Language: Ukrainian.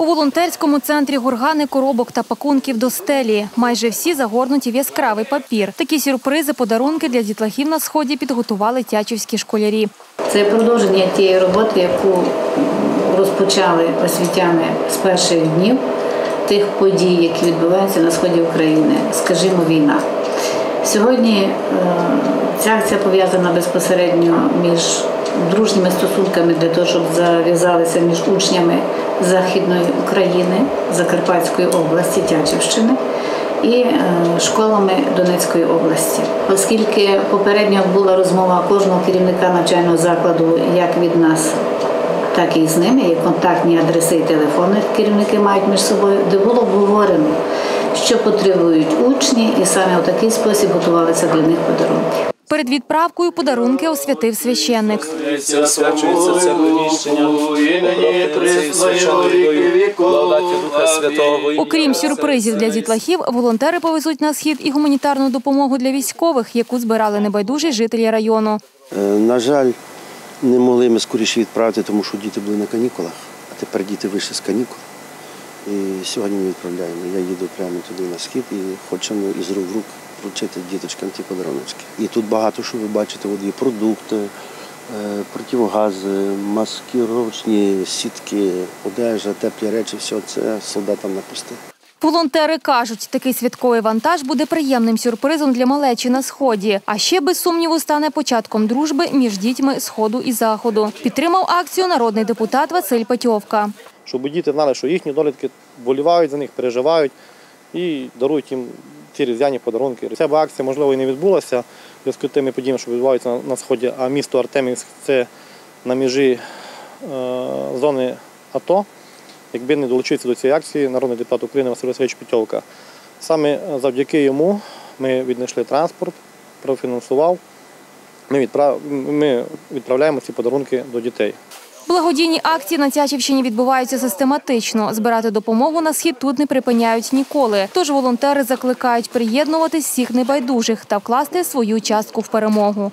У волонтерському центрі гургани коробок та пакунків до стелі. Майже всі загорнуті в яскравий папір. Такі сюрпризи, подарунки для дітлахів на сході підготували тячівські школярі. Це продовження тієї роботи, яку розпочали освітяни з перших днів тих подій, які відбуваються на сході України, скажімо, війна. Сьогодні е, ця акція пов'язана безпосередньо між дружніми стосунками для того, щоб зав'язалися між учнями Західної України, Закарпатської області, Тячівщини і е, школами Донецької області. Оскільки попередньо була розмова кожного керівника навчального закладу, як від нас, так і з ними, є контактні адреси і телефони керівники мають між собою, де було обговорено, що потребують учні, і саме у такий спосіб готувалися для них подарунки. Перед відправкою подарунки освятив священник. Освячується це приміщення Духа Святого. Окрім сюрпризів для дітлахів, волонтери повезуть на схід і гуманітарну допомогу для військових, яку збирали небайдужі жителі району. Е, На жаль, не могли ми скоріше відправити, тому що діти були на канікулах, а тепер діти вийшли з канікул. І сьогодні ми відправляємо. Я їду прямо туди на схід і хочемо із рук в рук вручити діточкам ті подарунки. І тут багато що ви бачите, от є продукти, е, противогази, маскировочні сітки, одежа, теплі речі, все це солдатам на пости. Волонтери кажуть, такий святковий вантаж буде приємним сюрпризом для малечі на сході. А ще без сумніву стане початком дружби між дітьми сходу і заходу. Підтримав акцію народний депутат Василь Петьовка. щоб діти знали, що їхні долітки болівають за них, переживають і дарують їм ті різдвяні подарунки. Ця б акція, можливо, і не відбулася в зв'язку з тими подіями, що відбуваються на, сході, а місто Артемівськ це на межі е, зони АТО. Якби не долучився до цієї акції народний депутат України Василь Васильович Петьовка. Саме завдяки йому ми віднайшли транспорт, профінансував. Ми відправляємо ці подарунки до дітей. Благодійні акції на Тячівщині відбуваються систематично. Збирати допомогу на схід тут не припиняють ніколи. Тож волонтери закликають приєднуватись всіх небайдужих та вкласти свою частку в перемогу.